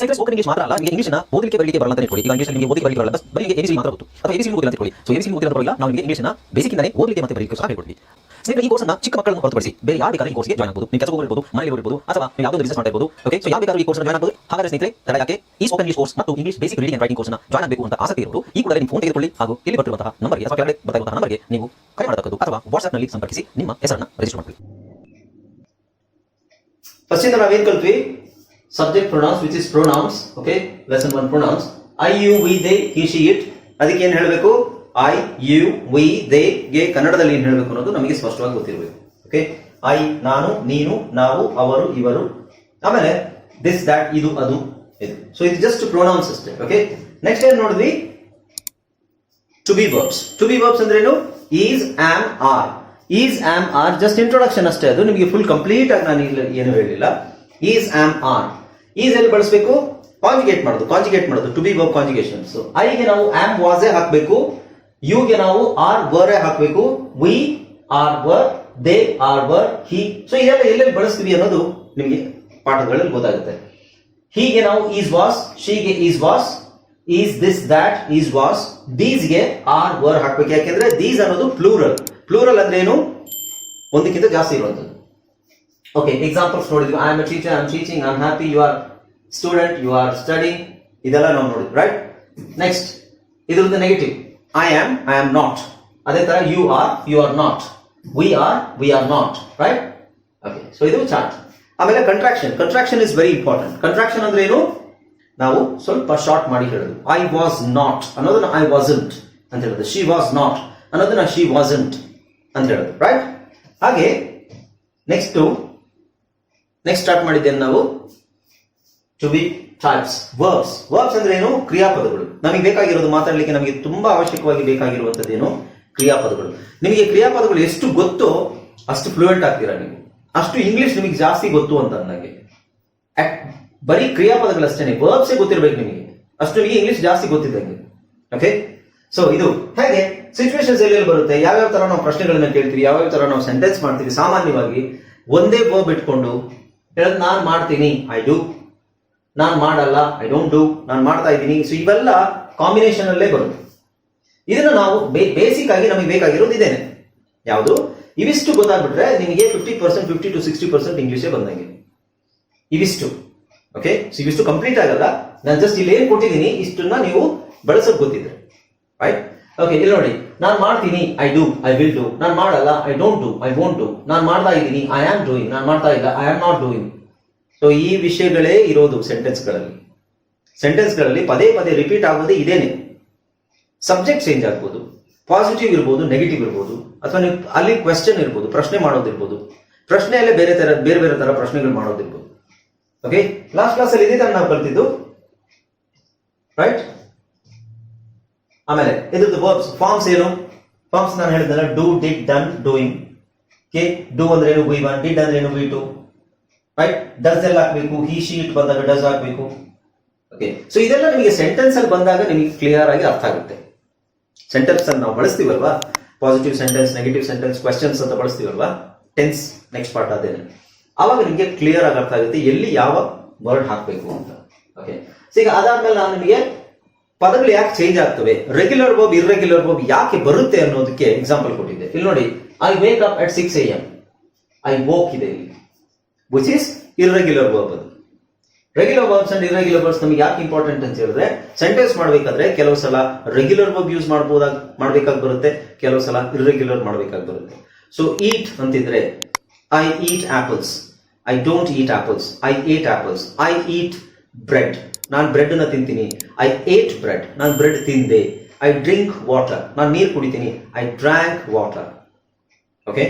Science spoken English ಮಾತ್ರ ಅಲ್ಲ, ನಿಮಗೆ ಇಂಗ್ಲಿಷ್ನ ಓದಲಿಕ್ಕೆ ಬರಲಿಕ್ಕೆ ಬರಲ್ಲ ಅಂತ ಇಟ್ಕೊಳ್ಳಿ ಈಗ ಇಂಗ್ಲಿಷ್ ನಿಮಗೆ ಓದಲಿಕ್ಕೆ ಬರಲ್ಲ ಬಸ್ ಬರೀ ಎಬಿಸಿ ಮಾತ್ರ ಗೊತ್ತು. ಅಥವಾ ಎಬಿಸಿ ಓದಿಲ್ಲ ಅಂತ ಇಟ್ಕೊಳ್ಳಿ ಸೊ ಎಬಿಸಿ ಓದಿಲ್ಲ ಬರಲ್ಲ, ನಾವು ನಿಮಗೆ ಇಂಗ್ಲಿಷ್ನ ಬೇಸಿಕ್ ಇಂದಲೇ ಓದಲಿಕ್ಕೆ ಮತ್ತೆ ಬರಲಿಕ್ಕೆ ಸಹ ಹೇಳ್ಕೊಡ್ತೀವಿ. ಸ್ನೇಹಿತರೆ, ಈ ಕೋರ್ಸ್ನ ಚಿಕ್ಕ ಮಕ್ಕಳನ್ನು ಹೊರತುಪಡಿಸಿ ಬೇರೆ ಯಾರು ಬೇಕಾದ್ರೆ ಈ ಕೋರ್ಸ್ಗೆ ಜಾಯ್ನ್ ಆಗಬಹುದು ನೀವು ಕೆಲಸ ಹೋಗಿರ್ಬೋದು ಮನೆಯಲ್ಲಿ ಇರಬಹುದು ಅಥವಾ ನೀವು ಯಾವುದೋ ಬಿಸಿನೆಸ್ ಮಾಡ್ತಾ ಇರಬಹುದು ಓಕೆ ಸೊ ಯಾರು ಬೇಕಾದ್ರೂ ಈ ಕೋರ್ಸ್ನ ಜಾಯ್ನ್ ಆಗಬಹುದು ಹಾಗಾದ್ರೆ ಸ್ನೇಹಿತರೆ ತಡ ಯಾಕೆ ಈ ಸ್ಪೋಕನ್ ಇಂಗ್ಲಿಷ್ ಕೋರ್ಸ್ ಮತ್ತು ಇಂಗ್ಲಿಷ್ ಬೇಸಿಕ್ ರೀಡಿಂಗ್ ರೈಟಿಂಗ್ ಕೋರ್ಸ್ನ ಜಾಯ್ನ್ ಆಗಬೇಕು ಅಂತ ಆಸಕ್ತಿ ಇರೋರು, ಈ ಕೂಡ ನಿಮ್ಮ ಫೋನ್ ತೆಗೆದುಕೊಳ್ಳಿ ಹಾಗೂ ಇಲ್ಲಿ ಬರ್ತಿರುವಂತಹ ನಂಬರ್ಗೆ ಅಥವಾ ಕೆಳಗಡೆ ಬರ್ತಿರುವಂತಹ ನಂಬರ್ಗೆ ನೀವು ಕರೆ ಮಾಡತಕ್ಕದ್ದು ಅಥವಾ ವಾಟ್ಸ್ಆಪ್ನಲ್ಲಿ ಸಂಪರ್ಕಿಸಿ ನಿಮ್ಮ ಹೆಸರನ್ನು ರಿಜಿಸ್ಟರ್ ಮಾಡಿ ಫಸ್ಟಿಂದ ನಾವೇನ್ ಕಲ್ತ್ವಿ? Subject pronouns which is pronouns okay lesson one pronouns I you we they he she it ಅದಕ್ಕೆ ಏನ್ ಹೇಳಬೇಕು? ಐ ಯು ವಿ ದೇ ಗೆ ಕನ್ನಡದಲ್ಲಿ ಏನು ಹೇಳಬೇಕು ಅನ್ನೋದು ನಮಗೆ ಸ್ಪಷ್ಟವಾಗಿ ಗೊತ್ತಿರಬೇಕು ಓಕೆ ಐ ನಾನು, ನೀನು, ನಾವು, ಅವರು, ಇವರು. ಆಮೇಲೆ ದಿಸ್ ದ್ಯಾಟ್ ಇದು, ಅದು, ಇದು. ಸೊ ಇದು ಜಸ್ಟ್ ಪ್ರೊನೌನ್ಸ್ ಅಷ್ಟೇ ಓಕೆ ನೆಕ್ಸ್ಟ್ ಏನ್ ನೋಡಿದ್ವಿ? To be verbs to be verbs ಅಂದ್ರೇನು? Is am are is am are just introduction ಅಷ್ಟೇ ಅದು. ನಿಮಗೆ ಫುಲ್ ಕಂಪ್ಲೀಟ್ ಆಗಿ ನಾನು ಏನು ಹೇಳಿಲ್ಲ. ಈಸ್ ಆಮ್ ಆರ್ ಈಸ್ ಎಲ್ಲಿ ಬಳಸಬೇಕು ಕಾಂಜುಗೇಟ್ ಮಾಡೋದು ಕಾಂಜುಗೇಟ್ ಮಾಡೋದು to be verb conjugation so ಐಗೆ ನಾವು ಆಮ್ ವಾಸೆ ಹಾಕಬೇಕು ಯುಗೆ ನಾವು ಆರ್ ವರ್ ಹಾಕಬೇಕು we are were they are were he so ಇದೆಲ್ಲ ಎಲ್ಲೆಲ್ಲಿ ಬಳಸ್ತೀವಿ ಅನ್ನೋದು ನಿಮಗೆ ಪಾಠಗಳಲ್ಲಿ ಗೊತ್ತಾಗುತ್ತೆ. ಹೀಗೆ ನಾವು is was ಶೀಗೆ is was is this that is was ದೀಸ್ಗೆ are were ಹಾಕ್ಬೇಕು. ಯಾಕೆಂದ್ರೆ ದೀಸ್ ಅನ್ನೋದು ಪ್ಲೂರಲ್ ಪ್ಲೂರಲ್ ಅಂದ್ರೆ ಏನು? ಒಂದಕ್ಕಿಂತ ಜಾಸ್ತಿ ಇರುವಂತದ್ದು ಓಕೆ ಎಕ್ಸಾಂಪಲ್ಸ್ ನೋಡಿದ್ವಿ. I am teacher I teaching I happy you are student you are studying ಇದೆಲ್ಲ ನಾವು ನೋಡಿದ್ವಿ ರೈಟ್ ನೆಕ್ಸ್ಟ್ ಇದ್ರದ್ದು negative I am I am not ಅದೇ ತರ you are you are not we are we are not right okay so ಇದು chart ಆಮೇಲೆ contraction contraction is very important contraction ಅಂದ್ರೆ ಏನು? ನಾವು ಸ್ವಲ್ಪ ಶಾರ್ಟ್ ಮಾಡಿ ಹೇಳೋದು. ಐ ವಾಸ್ ನಾಟ್ ಅನ್ನೋದನ್ನ ಐ ವಾಸಂಟ್ ಅಂತ ಹೇಳೋದು. ಶಿ ವಾಸ್ ನಾಟ್ ಅನ್ನೋದನ್ನ ಶಿ ವಾಸಂಟ್ ಅಂತ ಹೇಳೋದು ರೈಟ್ ಹಾಗೆ ನೆಕ್ಸ್ಟ್ ನೆಕ್ಸ್ಟ್ ಸ್ಟಾರ್ಟ್ ಮಾಡಿದ್ದೇನೆ ನಾವು. To be types verbs verbs ಅಂದ್ರೆ ಏನು? ಕ್ರಿಯಾಪದಗಳು. ನಮಗೆ ಬೇಕಾಗಿರೋದು ಮಾತಾಡಲಿಕ್ಕೆ ನಮಗೆ ತುಂಬಾ ಅವಶ್ಯಕವಾಗಿ ಬೇಕಾಗಿರುವಂತದ್ದೇನು ಕ್ರಿಯಾಪದಗಳು. ನಿಮಗೆ ಕ್ರಿಯಾಪದಗಳು ಎಷ್ಟು ಗೊತ್ತೋ ಅಷ್ಟು ಫ್ಲೂಯೆಂಟ್ ಆಗ್ತೀರಾ ನೀವು. ಅಷ್ಟು ಇಂಗ್ಲಿಷ್ ನಿಮಗೆ ಜಾಸ್ತಿ ಗೊತ್ತು ಅಂತ ನನಗೆ ಬರೀ ಬರೀ ಅಷ್ಟೇ ವರ್ಬ್ಸೇ ಗೊತ್ತಿರಬೇಕು ನಿಮಗೆ. ಅಷ್ಟು ನಿಮಗೆ ಇಂಗ್ಲಿಷ್ ಜಾಸ್ತಿ ಗೊತ್ತಿದ್ದಂಗೆ ಓಕೆ ಸೊ ಇದು ಹೇಗೆ? ಸಿಚುವೇಶನ್ಸ್ ಎಲ್ಲೆಲ್ಲಿ ಬರುತ್ತೆ? ಯಾವ್ಯಾವ ತರ ನಾವು ಪ್ರಶ್ನೆಗಳನ್ನ ಕೇಳ್ತೀವಿ, ಯಾವ್ಯಾವ ತರ ನಾವು ಸೆಂಟೆನ್ಸ್ ಮಾಡ್ತೀವಿ, ಸಾಮಾನ್ಯವಾಗಿ ಒಂದೇ ವರ್ಬ್ ಇಟ್ಕೊಂಡು ಹೇಳೋದು ನಾನು ಮಾಡ್ತೀನಿ ಐ ಡೂ ನಾನು ಮಾಡಲ್ಲ ಐ ಡೋಂಟ್ ಡೂ ನಾನು ಮಾಡ್ತಾ ಇದ್ದೀನಿ. ಸೊ ಇವೆಲ್ಲ ಕಾಂಬಿನೇಷನ್ ಅಲ್ಲೇ ಬರುತ್ತೆ. ಇದನ್ನ ನಾವು ಬೇಸಿಕ್ ಆಗಿ ನಮಗೆ ಬೇಕಾಗಿರೋದು ಇದೇನೆ. ಯಾವುದು? ಇವಿಷ್ಟು ಗೊತ್ತಾಗ್ಬಿಟ್ರೆ ನಿಮಗೆ fifty percent fifty to sixty percent ಇಂಗ್ಲೀಷೇ ಬಂದಂಗೆ. ಇವಿಷ್ಟು. ಓಕೆ ಇವಿಷ್ಟು ಕಂಪ್ಲೀಟ್ ಆಗಲ್ಲ. ನಾನು ಜಸ್ಟ್ ಇಲ್ಲಿ ಏನು ಕೊಟ್ಟಿದ್ದೀನಿ, ಇಷ್ಟನ್ನ ನೀವು ಬಳಸೋದು ಗೊತ್ತಿದ್ರೆ. ರೈಟ್ ಓಕೆ ಇಲ್ಲಿ ನೋಡಿ. ನಾನು ಮಾಡ್ತೀನಿ I do I will do ನಾನು ಮಾಡಲ್ಲ I don't do I won't do ನಾನು ಮಾಡ್ತಾ ಇದ್ದೀನಿ ಐ ಆಮ್ ಡೂಯಿಂಗ್ ನಾನು ಮಾಡ್ತಾ ಇಲ್ಲ I am not doing so ಈ ವಿಷಯಗಳೇ ಇರೋದು ಸೆಂಟೆನ್ಸ್ಗಳಲ್ಲಿ ಸೆಂಟೆನ್ಸ್ಗಳಲ್ಲಿ ಪದೇ ಪದೇ ರಿಪೀಟ್ ಆಗೋದೇ ಇದೇನೆ. ಸಬ್ಜೆಕ್ಟ್ ಚೇಂಜ್ ಆಗ್ಬೋದು ಪಾಸಿಟಿವ್ ಇರ್ಬೋದು ನೆಗೆಟಿವ್ ಇರ್ಬೋದು, ಅಥವಾ ನೀವು ಅಲ್ಲಿ ಕ್ವೆಶ್ಚನ್ ಇರ್ಬೋದು, ಪ್ರಶ್ನೆ ಮಾಡೋದಿರ್ಬೋದು. ಪ್ರಶ್ನೆಯಲ್ಲೇ ಬೇರೆ ತರ, ಬೇರೆ ಬೇರೆ ತರ ಪ್ರಶ್ನೆಗಳು ಮಾಡೋದಿರ್ಬೋದು. ಓಕೆ ಲಾಸ್ಟ್ ಕ್ಲಾಸ್ ಅಲ್ಲಿ ಇದೇ ನಾವು ಕಲ್ತಿದ್ದು. ರೈಟ್ ಆಮೇಲೆ ಇದ್ರದ್ದು ವರ್ಬ್ಸ್ ಫಾರ್ಮ್ಸ್ ಏನು? ಫಾರ್ಮ್ಸ್ ನಾನು ಹೇಳಿದ್ನಲ್ಲ ಡೂ ಡಿಡ್ ಡನ್ ಡೂಯಿಂಗ್ ಕೆ ಡೂ ಅಂದ್ರೆ ಏನು? ವಿ ಒನ್ ಡಿಡ್ ಅಂದ್ರೆ ಏನು? ವಿ ಟು ರೈಟ್ ಡಸ್ ಎಲ್ಲ ಹಾಕ್ಬೇಕು ಹಿ ಶೀಟ್ ಬಂದಾಗ ಡಸ್ ಹಾಕ್ಬೇಕು ಓಕೆ ಸೊ ಇದೆಲ್ಲ ನಿಮಗೆ ಸೆಂಟೆನ್ಸ್ ಅಲ್ಲಿ ಬಂದಾಗ ನಿಮಗೆ ಕ್ಲಿಯರ್ ಆಗಿ ಅರ್ಥ ಆಗುತ್ತೆ. ಸೆಂಟೆನ್ಸ್ ಅನ್ನು ನಾವು ಬಳಸ್ತೀವಲ್ವಾ? Positive sentence negative sentence questions ಅಂತ ಬಳಸ್ತೀವಲ್ವಾ? ಟೆನ್ಸ್ ನೆಕ್ಸ್ಟ್ ಪಾರ್ಟ್ ಅದೇನೆ. ಅವಾಗ ನಿಮಗೆ ಕ್ಲಿಯರ್ ಆಗಿ ಅರ್ಥ ಆಗುತ್ತೆ, ಎಲ್ಲಿ ಯಾವ ವರ್ಡ್ ಹಾಕಬೇಕು ಅಂತ. ಓಕೆ ಸೊ ಈಗ ಅದಾದ್ಮೇಲೆ ನಾನು ನಿಮಗೆ ಪದಗಳು ಯಾಕೆ ಚೇಂಜ್ ಆಗ್ತವೆ? ರೆಗ್ಯುಲರ್ ವರ್ಬ್ ಇರ್ರೆಗ್ಯುಲರ್ ವರ್ಬ್ ಯಾಕೆ ಬರುತ್ತೆ ಅನ್ನೋದಕ್ಕೆ ಎಕ್ಸಾಂಪಲ್ ಕೊಟ್ಟಿದೆ ಇಲ್ಲಿ ನೋಡಿ I wake up at six A M I woke ಇದೆ ಇಲ್ಲಿ. ವಿಚ್ ಇಸ್ ಇರ್ರೆಗ್ಯುಲರ್ ವರ್ಬ್ ಅದು. Regular verbs and irregular verbs ನಮಗೆ ಯಾಕೆ ಇಂಪಾರ್ಟೆಂಟ್ ಅಂತ ಹೇಳಿದ್ರೆ ಸೆಂಟೆನ್ಸ್ ಮಾಡಬೇಕಾದ್ರೆ ಕೆಲವು ಸಲ ರೆಗ್ಯುಲರ್ ವರ್ಬ್ ಯೂಸ್ ಮಾಡಬಹುದಾಗ ಮಾಡ್ಬೇಕಾಗಿ ಬರುತ್ತೆ, ಕೆಲವು ಸಲ ಇರ್ರೆಗ್ಯುಲರ್ ಮಾಡ್ಬೇಕಾಗಿ ಬರುತ್ತೆ. ಸೊ ಈಟ್ ಅಂತಿದ್ರೆ I eat apples I don't eat apples I ate apples I eat bread ನಾನು ಬ್ರೆಡ್ನ ತಿಂತೀನಿ. ಐ ಏಟ್ ಬ್ರೆಡ್ ನಾನು ಬ್ರೆಡ್ ತಿಂದೆ. ಐ ಡ್ರಿಂಕ್ ವಾಟರ್ ನಾನು ನೀರು ಕುಡಿತೀನಿ. I drank water okay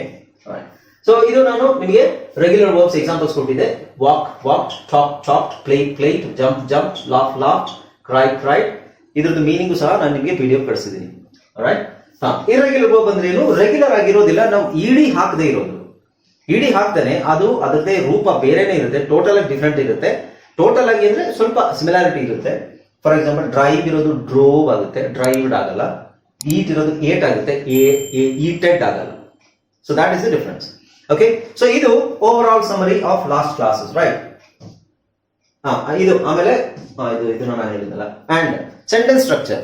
so ಇದು ನಾನು ನಿಮಗೆ ರೆಗ್ಯುಲರ್ ವರ್ಬ್ಸ್ ಎಕ್ಸಾಂಪಲ್ಸ್ ಕೊಟ್ಟಿದ್ದೆ. Walk walk talk talk play played jump jump laugh laugh cry cry ಇದ್ರದ್ದು ಮೀನಿಂಗು ಸಹ ನಾನು ನಿಮಗೆ ಪಿ ಡಿ ಎಫ್ ಕಳಿಸಿದ್ದೀನಿ. ರೈಟ್ ಹಾ ಇರೆಗ್ಯುಲರ್ ವರ್ಬ್ ಅಂದ್ರೆ ಏನು? ರೆಗ್ಯುಲರ್ ಆಗಿರೋದಿಲ್ಲ. ನಾವು ಇಡಿ ಹಾಕದೇ ಇರೋದು. ಇಡಿ ಹಾಕ್ತಾನೆ ಅದು ಅದರದೇ ರೂಪ ಬೇರೆನೇ ಇರುತ್ತೆ. ಟೋಟಲ್ ಆಗಿ ಡಿಫ್ರೆಂಟ್ ಇರುತ್ತೆ. ಟೋಟಲ್ ಆಗಿ ಅಂದ್ರೆ ಸ್ವಲ್ಪ ಸಿಮಿಲಾರಿಟಿ ಇರುತ್ತೆ. ಫಾರ್ ಎಕ್ಸಾಂಪಲ್ ಡ್ರೈವ್ ಇರೋದು ಡ್ರೋವ್ ಆಗುತ್ತೆ ಡ್ರೈವ್ಡ್ ಆಗಲ್ಲ. ಈಟ್ ಇರೋದು ಏಟ್ ಆಗುತ್ತೆ ಎ ಈಟೆಡ್ ಆಗಲ್ಲ. So that is the difference okay so ಇದು overall summary of last classes right ಇದು ಆಮೇಲೆ ಇದು ಇದನ್ನ ನಾನು ಹೇಳಿದ್ನಲ್ಲ and sentence structure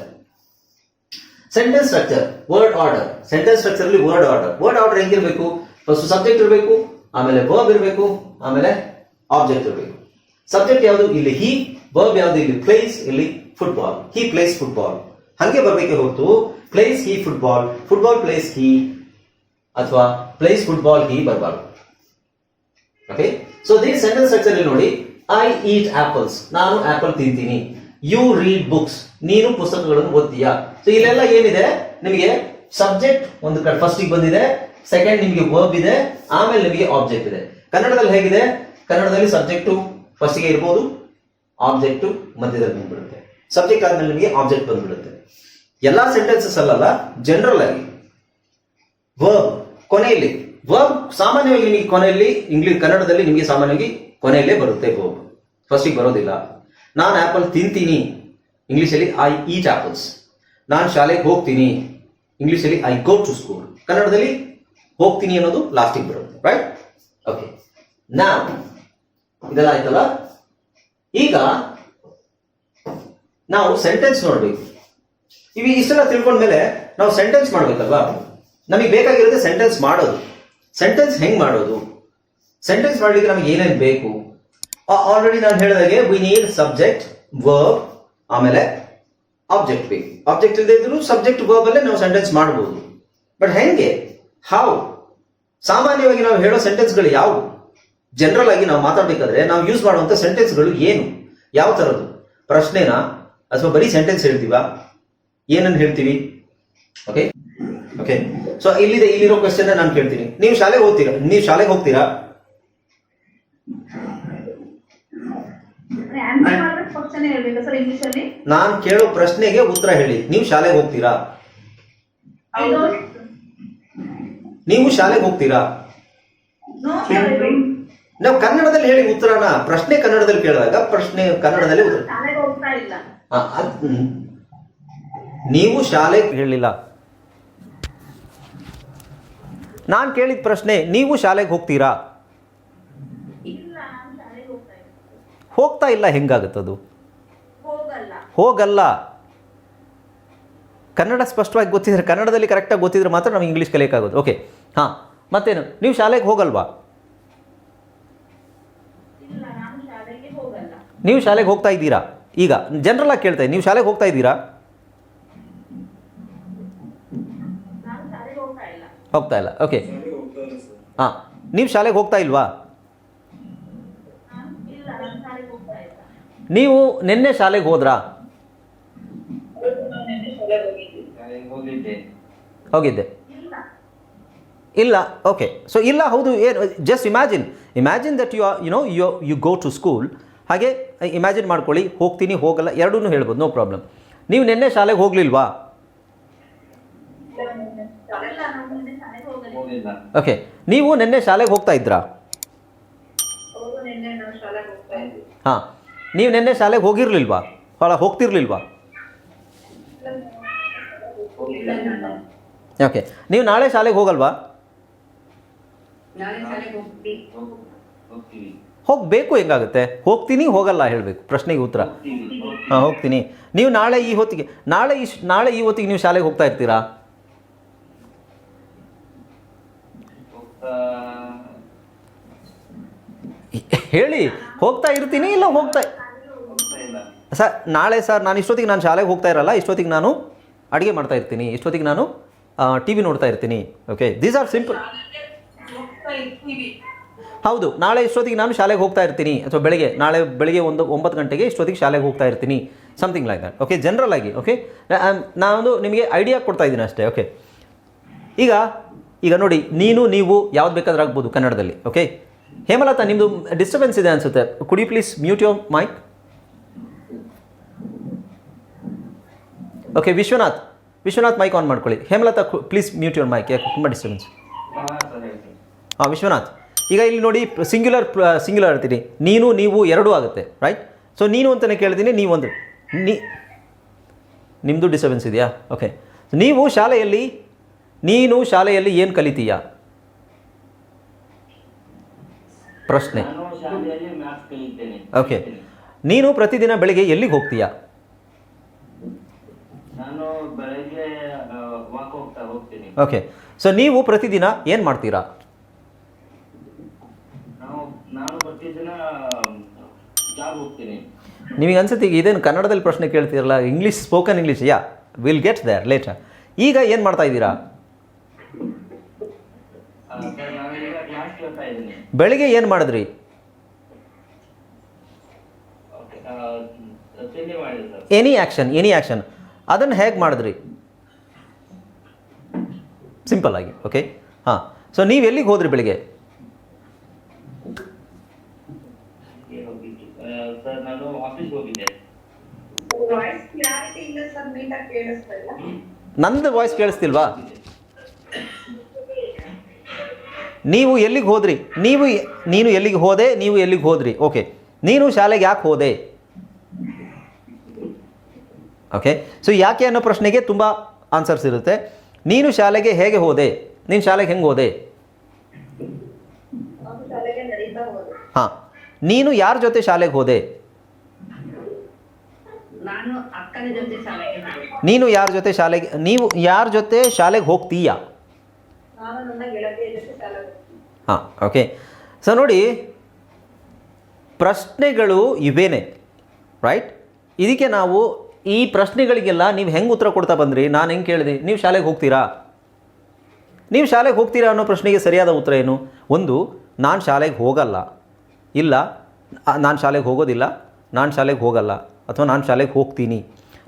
sentence structure word order sentence structure ಅಲ್ಲಿ ವರ್ಡ್ ಆರ್ಡರ್ ವರ್ಡ್ ಆರ್ಡರ್ ಹೆಂಗಿರ್ಬೇಕು? ಫಸ್ಟ್ ಸಬ್ಜೆಕ್ಟ್ ಇರಬೇಕು, ಆಮೇಲೆ ವರ್ಬ್ ಇರಬೇಕು, ಆಮೇಲೆ ಆಬ್ಜೆಕ್ಟ್ ಇರಬೇಕು. ಸಬ್ಜೆಕ್ಟ್ ಯಾವುದು? ಇಲ್ಲಿ ಹಿ ವರ್ಬ್ ಯಾವುದು? ಇಲ್ಲಿ ಪ್ಲೇಸ್ ಇಲ್ಲಿ ಫುಟ್ಬಾಲ್ ಹಿ ಪ್ಲೇಸ್ ಫುಟ್ಬಾಲ್ ಹಂಗೆ ಬರಬೇಕೆ ಹೊರತು plays he football football plays he ಅಥವಾ ಪ್ಲೇಸ್ ಫುಟ್ಬಾಲ್ ಹಿ ಬರಬಾರ್ದು. Okay so the sentence structure ನೋಡಿ ಐ ಈಟ್ ಆಪಲ್ಸ್ ನಾನು ಆಪಲ್ ತಿಂತೀನಿ. ಯು ರೀಡ್ ಬುಕ್ಸ್ ನೀನು ಪುಸ್ತಕಗಳನ್ನು ಓದ್ತೀಯಾ? ಸೊ ಇಲ್ಲೆಲ್ಲ ಏನಿದೆ? ನಿಮಗೆ ಸಬ್ಜೆಕ್ಟ್ ಒಂದು ಕಡೆ ಫಸ್ಟ್ ಬಂದಿದೆ ಸೆಕೆಂಡ್ ನಿಮಗೆ ವರ್ಬ್ ಇದೆ, ಆಮೇಲೆ ನಿಮಗೆ ಆಬ್ಜೆಕ್ಟ್ ಇದೆ. ಕನ್ನಡದಲ್ಲಿ ಹೇಗಿದೆ? ಕನ್ನಡದಲ್ಲಿ ಸಬ್ಜೆಕ್ಟು ಫಸ್ಟಿಗೆ ಇರ್ಬೋದು ಆಬ್ಜೆಕ್ಟ್ ಮಧ್ಯದಲ್ಲಿ ಬಂದ್ಬಿಡುತ್ತೆ. ಸಬ್ಜೆಕ್ಟ್ ಆದ್ಮೇಲೆ ನಿಮಗೆ ಆಬ್ಜೆಕ್ಟ್ ಬಂದ್ಬಿಡುತ್ತೆ. ಎಲ್ಲಾ ಸೆಂಟೆನ್ಸಸ್ ಅಲ್ಲಲ್ಲ ಜನರಲ್ ಆಗಿ. ವರ್ಬ್ ಕೊನೆಯಲ್ಲಿ. ವರ್ಬ್ ಸಾಮಾನ್ಯವಾಗಿ ನಿಮಗೆ ಕೊನೆಯಲ್ಲಿ ಇಂಗ್ಲಿಷ್ ಕನ್ನಡದಲ್ಲಿ ನಿಮಗೆ ಸಾಮಾನ್ಯವಾಗಿ ಕೊನೆಯಲ್ಲೇ ಬರುತ್ತೆ ವರ್ಬ್ ಫಸ್ಟಿಗೆ ಬರೋದಿಲ್ಲ. ನಾನು ಆಪಲ್ ತಿಂತೀನಿ. ಇಂಗ್ಲಿಷಲ್ಲಿ ಐ ಈಟ್ ಆಪಲ್ಸ್ ನಾನು ಶಾಲೆಗೆ ಹೋಗ್ತೀನಿ. ಇಂಗ್ಲಿಷಲ್ಲಿ ಐ ಗೋ ಟು ಸ್ಕೂಲ್ ಕನ್ನಡದಲ್ಲಿ ಹೋಗ್ತೀನಿ ಅನ್ನೋದು ಲಾಸ್ಟಿಗೆ ಬರುತ್ತೆ ರೈಟ್ ಓಕೆ ನಾ ಇದೆಲ್ಲ ಆಯ್ತಲ್ಲ? ಈಗ ನಾವು ಸೆಂಟೆನ್ಸ್ ನೋಡ್ಬೇಕು. ಇವಿ ಇಷ್ಟೆಲ್ಲ ತಿಳ್ಕೊಂಡ್ಮೇಲೆ ನಾವು ಸೆಂಟೆನ್ಸ್ ಮಾಡ್ಬೇಕಲ್ವಾ? ನಮಗೆ ಬೇಕಾಗಿರೋದೇ ಸೆಂಟೆನ್ಸ್ ಮಾಡೋದು. ಸೆಂಟೆನ್ಸ್ ಹೆಂಗ್ ಮಾಡೋದು? ಸೆಂಟೆನ್ಸ್ ಮಾಡ್ಲಿಕ್ಕೆ ನಮಗೆ ಏನೇನು ಬೇಕು? ಆಲ್ರೆಡಿ ನಾನು ಹೇಳಿದಾಗೆ ವಿ ನೀಡ್ ಸಬ್ಜೆಕ್ಟ್ ವರ್ಬ್ ಆಮೇಲೆ ಆಬ್ಜೆಕ್ಟ್ ಬೇಕು. ಆಬ್ಜೆಕ್ಟ್ ಇಲ್ಲದೆ ಇದ್ರು ಸಬ್ಜೆಕ್ಟ್ ವರ್ಬ್ ಅಲ್ಲೇ ನಾವು ಸೆಂಟೆನ್ಸ್ ಮಾಡಬಹುದು ಬಟ್ ಹೆಂಗೆ? ಹೌ ಸಾಮಾನ್ಯವಾಗಿ ನಾವು ಹೇಳೋ ಸೆಂಟೆನ್ಸ್ಗಳು ಯಾವುವು ಜನರಲ್ ಆಗಿ ನಾವು ಮಾತಾಡ್ಬೇಕಾದ್ರೆ ನಾವು ಯೂಸ್ ಮಾಡುವಂತ ಸೆಂಟೆನ್ಸ್ಗಳು ಏನು? ಯಾವ ತರದ್ದು? ಪ್ರಶ್ನೆನಾ? ಅಥವಾ ಬರೀ ಸೆಂಟೆನ್ಸ್ ಹೇಳ್ತೀವಾ? ಏನನ್ನು ಹೇಳ್ತೀವಿ? ಓಕೆ ಓಕೆ ಸೊ ಇಲ್ಲಿದೆ ಇಲ್ಲಿರೋ ಕ್ವಶನ್ ನಾನು ಕೇಳ್ತೀನಿ. ನೀವು ಶಾಲೆಗೆ ಹೋಗ್ತೀರಾ? ನೀವು ಶಾಲೆಗೆ ಹೋಗ್ತೀರಾ? ನಾನ್ ಕೇಳೋ ಪ್ರಶ್ನೆಗೆ ಉತ್ತರ ಹೇಳಿ. ನೀವು ಶಾಲೆಗೆ ಹೋಗ್ತೀರಾ? ನೀವು ಶಾಲೆಗೆ ಹೋಗ್ತೀರಾ? ನಾವು ಕನ್ನಡದಲ್ಲಿ ಹೇಳಿ ಉತ್ತರನ ಪ್ರಶ್ನೆ ಕನ್ನಡದಲ್ಲಿ ಕೇಳಿದಾಗ ಪ್ರಶ್ನೆ ಕನ್ನಡದಲ್ಲಿ ಉತ್ತರ. ನೀವು ಶಾಲೆಗೆ ಹೇಳಿಲ್ಲ. ನಾನು ಕೇಳಿದ ಪ್ರಶ್ನೆ ನೀವು ಶಾಲೆಗೆ ಹೋಗ್ತೀರಾ? ಇಲ್ಲ ಶಾಲೆಗೆ ಹೋಗ್ತಾ ಇಲ್ಲ. ಹೋಗ್ತಾ ಅದು? ಹೆಂಗಾಗುತ್ತದು ಹೋಗಲ್ಲ. ಹೋಗಲ್ಲ. ಕನ್ನಡ ಸ್ಪಷ್ಟವಾಗಿ ಗೊತ್ತಿದ್ರೆ ಕನ್ನಡದಲ್ಲಿ ಕರೆಕ್ಟಾಗಿ ಗೊತ್ತಿದ್ರೆ ಮಾತ್ರ ನಮ್ಗೆ ಇಂಗ್ಲೀಷ್ ಕಲಿಯೋಕ್ಕಾಗೋದು ಓಕೆ ಹಾಂ ಮತ್ತೇನು? ನೀವು ಶಾಲೆಗೆ ಹೋಗಲ್ವಾ ಇಲ್ಲ ನಾನು ಶಾಲೆಗೆ ಹೋಗಲ್ಲ ನೀವು ಶಾಲೆಗೆ ಹೋಗ್ತಾ ಇದ್ದೀರಾ? ಈಗ ಜನರಲ್ ಆಗಿ ಕೇಳ್ತಾ ನೀವು ಶಾಲೆಗೆ ಹೋಗ್ತಾ ಇದ್ದೀರಾ? ನಾನು ಶಾಲೆಗೆ ಹೋಗ್ತಾ ಇಲ್ಲ. ಹೋಗ್ತಾ ಇಲ್ಲ. ಓಕೆ ಹಾಂ. ನೀವು ಶಾಲೆಗೆ ಹೋಗ್ತಾ ಇಲ್ವಾ? ಇಲ್ಲ ನಾನು ಶಾಲೆಗೆ ಹೋಗ್ತಾ ನೀವು ನಿನ್ನೆ ಶಾಲೆಗೆ ಹೋದ್ರಾ? ನಾನು ನಿನ್ನೆ ಶಾಲೆಗೆ ಹೋಗಿದ್ದೆ. ಇಲ್ಲ. ಓಕೆ ಸೊ ಇಲ್ಲ ಹೌದು ಏನು just imagine imagine that you are you know you you go to school ಹಾಗೆ ಇಮ್ಯಾಜಿನ್ ಮಾಡ್ಕೊಳ್ಳಿ ಹೋಗ್ತೀನಿ ಹೋಗಲ್ಲ ಎರಡೂ ಹೇಳ್ಬೋದು ನೋ ಪ್ರಾಬ್ಲಮ್ ನೀವು ನಿನ್ನೆ ಶಾಲೆಗೆ ಹೋಗಲಿಲ್ವಾ? ಓಕೆ ನೀವು ನಿನ್ನೆ ಶಾಲೆಗೆ ಹೋಗ್ತಾ ಇದ್ರಾ? ಹೌದು ನಿನ್ನೆ ನಾನು ಶಾಲೆಗೆ ಹೋಗ್ತಾ ಇದ್ದೆ ಹಾಂ. ನೀವು ನಿನ್ನೆ ಶಾಲೆಗೆ ಹೋಗಿರ್ಲಿಲ್ವಾ? ಭಾಳ ಹೋಗ್ತಿರ್ಲಿಲ್ವಾ? ಓಕೆ ನೀವು ನಾಳೆ ಶಾಲೆಗೆ ಹೋಗಲ್ವಾ? ನಾಳೆ ಶಾಲೆಗೆ ಹೋಗ್ತೀನಿ ಹೋಗಬೇಕು ಹೆಂಗಾಗುತ್ತೆ? ಹೋಗ್ತೀನಿ, ಹೋಗಲ್ಲ ಹೇಳಬೇಕು. ಪ್ರಶ್ನೆಗೆ ಉತ್ತರ. ಹಾಂ, ಹೋಗ್ತೀನಿ. ನೀವು ನಾಳೆ ಈ ಹೊತ್ತಿಗೆ, ನಾಳೆ ಈ ನಾಳೆ ಈ ಹೊತ್ತಿಗೆ ನೀವು ಶಾಲೆಗೆ ಹೋಗ್ತಾ ಇರ್ತೀರಾ? ಹೇಳಿ, ಹೋಗ್ತಾ ಇರ್ತೀನಿ ಇಲ್ಲ ಹೋಗ್ತಾ ಸರ್, ನಾಳೆ ಸರ್, ನಾನು ಇಷ್ಟೊತ್ತಿಗೆ ನಾನು ಶಾಲೆಗೆ ಹೋಗ್ತಾ ಇರಲ್ಲ, ಇಷ್ಟೊತ್ತಿಗೆ ನಾನು ಅಡುಗೆ ಮಾಡ್ತಾ ಇರ್ತೀನಿ. ಇಷ್ಟೊತ್ತಿಗೆ ನಾನು ಟಿ ವಿ ನೋಡ್ತಾ ಇರ್ತೀನಿ. ಓಕೆ ದೀಸ್ ಆರ್ ಸಿಂಪಲ್ ಹೌದು ನಾಳೆ ಇಷ್ಟೊತ್ತಿಗೆ ನಾನು ಶಾಲೆಗೆ ಹೋಗ್ತಾ ಇರ್ತೀನಿ ಅಥವಾ ಬೆಳಿಗ್ಗೆ ನಾಳೆ ಬೆಳಿಗ್ಗೆ ಒಂದು ಒಂಬತ್ತು ಗಂಟೆಗೆ ಇಷ್ಟೊತ್ತಿಗೆ ಶಾಲೆಗೆ ಹೋಗ್ತಾ ಇರ್ತೀನಿ something like that okay general ಆಗಿ ಓಕೆ ನಾನು ನಿಮಗೆ ಐಡಿಯಾ ಕೊಡ್ತಾ ಇದ್ದೀನಿ ಅಷ್ಟೇ ಓಕೆ ಈಗ ಈಗ ನೋಡಿ ನೀನು ನೀವು ಯಾವ್ದು ಬೇಕಾದ್ರೂ ಆಗ್ಬೋದು ಕನ್ನಡದಲ್ಲಿ ಓಕೆ ಹೇಮಲತಾ ನಿಮ್ಮದು ಡಿಸ್ಟರ್ಬೆನ್ಸ್ ಇದೆ ಅನಿಸುತ್ತೆ. ಕುಡಿ please mute your mic okay Vishwanath Vishwanath mic on ಮಾಡ್ಕೊಳ್ಳಿ. Hemalatha please mute your mic ಯಾಕೆ ತುಂಬ ಡಿಸ್ಟರ್ಬೆನ್ಸ್ ಹಾಂ ವಿಶ್ವನಾಥ್. ಈಗ ಇಲ್ಲಿ ನೋಡಿ ಸಿಂಗ್ಯುಲರ್ ಸಿಂಗ್ಯುಲರ್ ಇರ್ತೀನಿ ನೀನು ನೀವು ಎರಡೂ ಆಗುತ್ತೆ ರೈಟ್ ಸೊ ನೀನು ಅಂತಲೇ ಕೇಳ್ತೀನಿ ನೀವು ಒಂದು ನೀ ನಿಮ್ಮದು ಡಿಸ್ಟರ್ಬೆನ್ಸ್ ಇದೆಯಾ? ಓಕೆ ನೀವು ಶಾಲೆಯಲ್ಲಿ ನೀನು ಶಾಲೆಯಲ್ಲಿ ಏನು ಕಲಿತೀಯಾ? ಪ್ರಶ್ನೆ. ಓಕೆ ನೀನು ಪ್ರತಿದಿನ ಬೆಳಿಗ್ಗೆ ಎಲ್ಲಿಗೆ ಹೋಗ್ತೀಯಾ? ಓಕೆ ಸೊ ನೀವು ಪ್ರತಿದಿನ ಏನು ಮಾಡ್ತೀರಾ ನಾವು ನಾನು ಪ್ರತಿದಿನ ಜಾಬ್ ಹೋಗ್ತೀನಿ ನಿಮಗೆ ಅನ್ಸುತ್ತೆ ಈಗ ಇದೇನು ಕನ್ನಡದಲ್ಲಿ ಪ್ರಶ್ನೆ ಕೇಳ್ತೀರಲ್ಲ English spoken English yeah will get there later ಈಗ ಏನು ಮಾಡ್ತಾ ಇದ್ದೀರಾ? ಬೆಳಿಗ್ಗೆ ಏನು ಮಾಡಿದ್ರಿ? ಎನಿ ಆ್ಯಕ್ಷನ್ ಎನಿ ಆ್ಯಕ್ಷನ್ ಅದನ್ನು ಹೇಗೆ ಮಾಡಿದ್ರಿ? ಸಿಂಪಲ್ ಆಗಿ ಓಕೆ ಹಾಂ ಸೊ ನೀವು ಎಲ್ಲಿಗೆ ಹೋದ್ರಿ ಬೆಳಿಗ್ಗೆ ಗೆ ಹೋಗಿದ್ದು ಆ, ಸರ್ ನಾನು ಆಫೀಸ್ಗೆ ಹೋಗಿದ್ದೆ ವಾಯ್ಸ್ ಕ್ಲಾರಿಟಿ ಇಲ್ಲ ಸರ್ ನೀಟಾಗಿ ಕೇಳಿಸ್ತಾ ಇಲ್ಲ ನಂದು ವಾಯ್ಸ್ ಕೇಳಿಸ್ತಿಲ್ವಾ? ನೀವು ಎಲ್ಲಿಗೆ ಹೋದ್ರಿ? ನೀವು ನೀನು ಎಲ್ಲಿಗೆ ಹೋದೆ? ನೀವು ಎಲ್ಲಿಗೆ ಹೋದ್ರಿ? ಓಕೆ ನೀನು ಶಾಲೆಗೆ ಯಾಕೆ ಹೋದೆ? ಓಕೆ ಸೊ ಯಾಕೆ ಅನ್ನೋ ಪ್ರಶ್ನೆಗೆ ತುಂಬ ಆನ್ಸರ್ಸ್ ಇರುತ್ತೆ. ನೀನು ಶಾಲೆಗೆ ಹೇಗೆ ಹೋದೆ? ನೀನು ಶಾಲೆಗೆ ಹೆಂಗೆ ಹೋದೆ? ಹಾಂ. ನೀನು ಯಾರ ಜೊತೆ ಶಾಲೆಗೆ ಹೋದೆ? ನಾನು ಅಕ್ಕನ ಜೊತೆ ಶಾಲೆಗೆ ನೀನು. ಯಾರ ಜೊತೆ ಶಾಲೆಗೆ ನೀವು ಯಾರ ಜೊತೆ ಶಾಲೆಗೆ ಹೋಗ್ತೀಯಾ? ನಾನು ನನ್ನ ಗೆಳತಿಯ ಜೊತೆ ಶಾಲೆಗೆ ಹೋಗ್ತೀನಿ. ಹಾಂ ಓಕೆ ಸೊ ನೋಡಿ ಪ್ರಶ್ನೆಗಳು ಇವೇನೆ ರೈಟ್ ಇದಕ್ಕೆ ನಾವು ಈ ಪ್ರಶ್ನೆಗಳಿಗೆಲ್ಲ ನೀವು ಹೆಂಗೆ ಉತ್ತರ ಕೊಡ್ತಾ ಬಂದ್ರಿ? ನಾನು ಹೆಂಗೆ ಕೇಳಿದೆ? ನೀವು ಶಾಲೆಗೆ ಹೋಗ್ತೀರಾ? ನೀವು ಶಾಲೆಗೆ ಹೋಗ್ತೀರಾ ಅನ್ನೋ ಪ್ರಶ್ನೆಗೆ ಸರಿಯಾದ ಉತ್ತರ ಏನು? ಒಂದು ನಾನು ಶಾಲೆಗೆ ಹೋಗಲ್ಲ. ಇಲ್ಲ ನಾನು ಶಾಲೆಗೆ ಹೋಗೋದಿಲ್ಲ ನಾನು ಶಾಲೆಗೆ ಹೋಗಲ್ಲ. ಅಥವಾ ನಾನು ಶಾಲೆಗೆ ಹೋಗ್ತೀನಿ.